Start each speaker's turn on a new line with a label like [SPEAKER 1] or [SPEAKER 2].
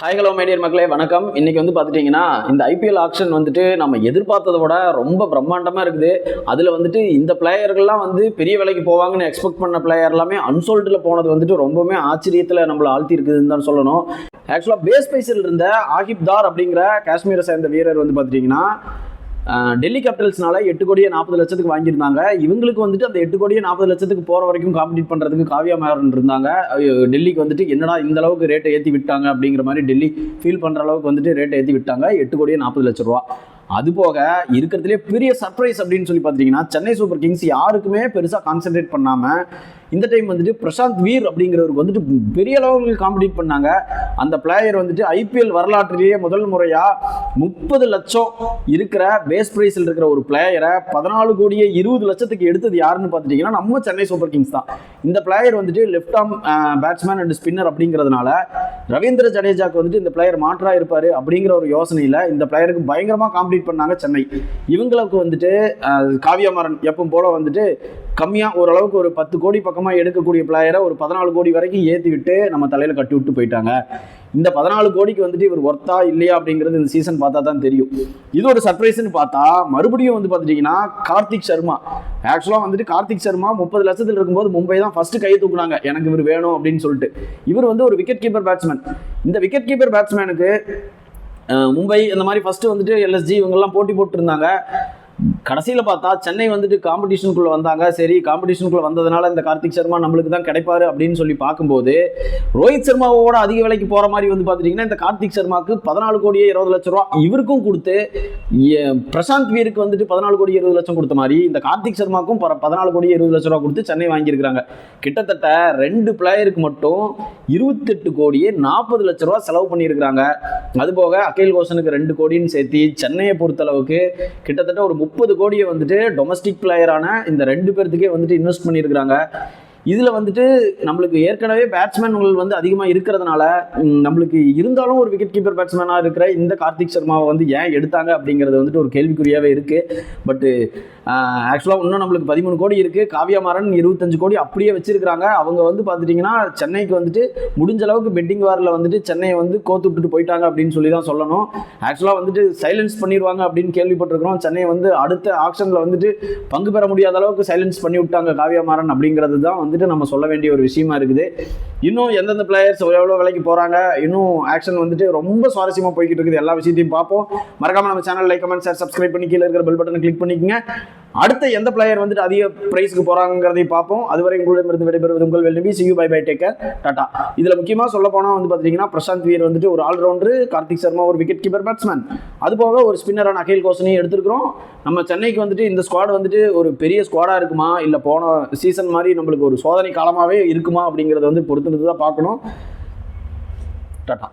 [SPEAKER 1] Hi hello my dear மக்களே வணக்கம். இன்னைக்கு வந்து பார்த்துட்டிங்கன்னா இந்த ஐபிஎல் ஆக்ஷன் வந்துட்டு நம்ம எதிர்பார்த்ததை விட ரொம்ப பிரம்மாண்டமாக இருக்குது. அதில் வந்துட்டு இந்த பிளேயர்கள்லாம் வந்து பெரிய விலைக்கு போவாங்கன்னு எக்ஸ்பெக்ட் பண்ண பிளேயர் எல்லாமே அன்சோல்டில் போனது வந்துட்டு ரொம்பவுமே ஆச்சரியத்தில் நம்மளை ஆழ்த்தி இருக்குதுன்னு தான் சொல்லணும். ஆக்சுவலாக பேஸ் பைஸில் இருந்த ஆகிப் தார் அப்படிங்கிற காஷ்மீரை சேர்ந்த வீரர் வந்து பார்த்துட்டிங்கன்னா டெல்லி கேபிட்டல்ஸ்னால எட்டு கோடியே நாற்பது லட்சத்துக்கு வாங்கியிருந்தாங்க. இவங்களுக்கு வந்துட்டு அந்த எட்டு கோடியே நாற்பது லட்சத்துக்கு போகிற வரைக்கும் காம்படிட் பண்ணுறதுக்கு காவியா மேரன் இருந்தாங்க. டெல்லிக்கு வந்துட்டு என்னடா இந்த அளவுக்கு ரேட்டை ஏற்றி விட்டாங்க அப்படிங்கிற மாதிரி டெல்லி ஃபீல் பண்ணுற அளவுக்கு வந்துட்டு ரேட்டை ஏற்றி விட்டாங்க. எட்டு கோடியே நாற்பது லட்ச ரூபா. அது போக இருக்கிறதுலே பெரிய சர்ப்ரைஸ் அப்படின்னு சொல்லி பார்த்தீங்கன்னா சென்னை சூப்பர் கிங்ஸ் யாருக்குமே பெருசாக கான்சென்ட்ரேட் பண்ணாமல் இந்த டைம் வந்துட்டு பிரசாந்த் வீர் அப்படிங்கிறவருக்கு வந்துட்டு பெரிய அளவுக்கு காம்படிட் பண்ணாங்க. அந்த பிளேயர் வந்துட்டு ஐபிஎல் வரலாற்றிலேயே முதல் முறையாக முப்பது லட்சம் இருக்கிற பேஸ் பிரைஸில் இருக்கிற ஒரு பிளேயரை பதினாலு கோடியே இருபது லட்சத்துக்கு எடுத்தது யாருன்னு பார்த்துட்டீங்கன்னா நம்ம சென்னை சூப்பர் கிங்ஸ் தான். இந்த பிளேயர் வந்துட்டு left arm batsman and spinner அப்படிங்கிறதுனால ரவீந்திர ஜடேஜாக்கு வந்துட்டு இந்த பிளேயர் மாற்றா இருப்பார் அப்படிங்கிற ஒரு யோசனையில் இந்த பிளேயருக்கு பயங்கரமாக காம்படிட் பண்ணாங்க சென்னை. இவங்களுக்கு வந்துட்டு காவியமரன் எப்பவும் போல வந்துட்டு கம்மியாக ஓரளவுக்கு ஒரு பத்து கோடி பக்கம் பக்கமாக எடுக்கக்கூடிய பிளேயரை ஒரு பதினாலு கோடி வரைக்கும் ஏற்றி விட்டு நம்ம தலையில் கட்டி விட்டு போயிட்டாங்க. இந்த பதினாலு கோடிக்கு வந்துட்டு இவர் ஒர்த்தா இல்லையா அப்படிங்கிறது இந்த சீசன் பார்த்தா தான் தெரியும். இது ஒரு சர்ப்ரைஸ்னு பார்த்தா மறுபடியும் வந்து பார்த்துட்டிங்கன்னா கார்த்திக் சர்மா. ஆக்சுவலாக வந்துட்டு கார்த்திக் சர்மா முப்பது லட்சத்தில் இருக்கும்போது மும்பை தான் ஃபர்ஸ்ட் கை தூக்குனாங்க. எனக்கு இவர் வேணும் அப்படின்னு சொல்லிட்டு. இவர் வந்து ஒரு விக்கெட் கீப்பர் பேட்ஸ்மேன் இந்த விக்கெட் கீப்பர் பேட்ஸ்மேனுக்கு மும்பை இந்த மாதிரி ஃபஸ்ட்டு வந்துட்டு எல்எஸ்ஜி இவங்கெல்லாம் போட்டி போட்டிருந்தாங்க. கடைசியில் பார்த்தா சென்னை வந்துட்டு காம்படிஷனுக்குள்ளே வந்தாங்க. சரி காம்படிஷனுக்குள்ளே வந்ததுனால இந்த கார்த்திக் சர்மா நம்மளுக்கு தான் கிடைப்பாரு அப்படின்னு சொல்லி பார்க்கும்போது ரோஹித் சர்மாவோட அதிக விலைக்கு போகிற மாதிரி வந்து பார்த்துட்டிங்கன்னா இந்த கார்த்திக் சர்மாவுக்கு பதினாலு கோடியே இருபது லட்ச ரூபா இவருக்கும் கொடுத்து பிரசாந்த் வீருக்கு வந்துட்டு பதினாலு கோடி இருபது லட்சம் கொடுத்த மாதிரி இந்த கார்த்திக் சர்மாக்கும் பர- பதினாலு கோடி இருபது லட்ச ரூபா கொடுத்து சென்னை வாங்கியிருக்கிறாங்க. கிட்டத்தட்ட ரெண்டு பிளேயருக்கு மட்டும் இருபத்தெட்டு கோடியே நாற்பது லட்ச ரூபா செலவு பண்ணியிருக்கிறாங்க. அதுபோக அகில் கோஷனுக்கு ரெண்டு கோடின்னு சேர்த்து சென்னையை பொறுத்தளவுக்கு கிட்டத்தட்ட ஒரு முப்பது கோடியை வந்துட்டு டொமஸ்டிக் பிளேயரான இந்த ரெண்டு பேர்த்துக்கே வந்துட்டு இன்வெஸ்ட் பண்ணியிருக்கிறாங்க. இதில் வந்துட்டு நம்மளுக்கு ஏற்கனவே பேட்ஸ்மேன்கள் வந்து அதிகமாக இருக்கிறதுனால நம்மளுக்கு இருந்தாலும் ஒரு விக்கெட் கீப்பர் பேட்ஸ்மேனாக இருக்கிற இந்த கார்த்திக் சர்மாவை வந்து ஏன் எடுத்தாங்க அப்படிங்கிறது வந்துட்டு ஒரு கேள்விக்குறியாகவே இருக்குது பட்டு ஆக்சுவலாக இன்னும் நம்மளுக்கு பதிமூணு கோடி இருக்குது காவியா மாறன் இருபத்தஞ்சு கோடி அப்படியே வச்சுருக்கிறாங்க. அவங்க வந்து பார்த்துட்டிங்கன்னா சென்னைக்கு வந்துட்டு முடிஞ்ச அளவுக்கு பெட்டிங் வாரில் வந்துட்டு சென்னையை வந்து கோத்து விட்டுட்டு போயிட்டாங்க அப்படின்னு சொல்லி தான் சொல்லணும். ஆக்சுவலாக வந்துட்டு சைலன்ஸ் பண்ணிடுவாங்க அப்படின்னு கேள்விப்பட்டிருக்கிறோம். சென்னை வந்து அடுத்த ஆக்ஷனில் வந்துட்டு பங்கு பெற முடியாத அளவுக்கு சைலன்ஸ் பண்ணி விட்டாங்க காவியா மாறன் அப்படிங்கிறது தான் வந்து வந்துட்டு நம்ம சொல்ல வேண்டிய ஒரு விஷயமா இருக்குது. இன்னும் எந்தெந்த பிளேயர்ஸ் எவ்வளோ விலைக்கு போகிறாங்க இன்னும் ஆக்ஷன் வந்துட்டு ரொம்ப சுவாரஸ்யமாக போய்கிட்டு இருக்குது. எல்லா விஷயத்தையும் பார்ப்போம். மறக்காம நம்ம channel like comment share subscribe பண்ணி கீழே இருக்கிற பெல் பட்டனை கிளிக் பண்ணிக்கோங்க. அடுத்த எந்த பிளேயர் வந்துட்டு அதிக பிரைஸ்க்கு போகிறாங்கிறதையும் பார்ப்போம். அதுவரை உங்களிடமிருந்து விடைபெறுவது உங்கள் வெல்நபி see you bye bye take care tata இதில் முக்கியமாக சொல்ல போனால் வந்து பார்த்தீங்கன்னா பிரசாந்த் வீர் வந்துட்டு ஒரு ஆல்ரவுண்டர் கார்த்திக் சர்மா ஒரு விக்கெட் கீப்பர் பேட்ஸ்மேன் அது போக ஒரு ஸ்பின்னரான அகில் கோசனையும் எடுத்திருக்கிறோம். நம்ம சென்னைக்கு வந்துட்டு இந்த ஸ்குவாட் வந்துட்டு ஒரு பெரிய ஸ்குவாடாக இருக்குமா? இல்லை போன சீசன் மாதிரி நம்மளுக்கு ஒரு சோதனை காலமாகவே இருக்குமா அப்படிங்கிறத வந்து பொறுத்துட்டு தான் பார்க்கணும். டாட்டா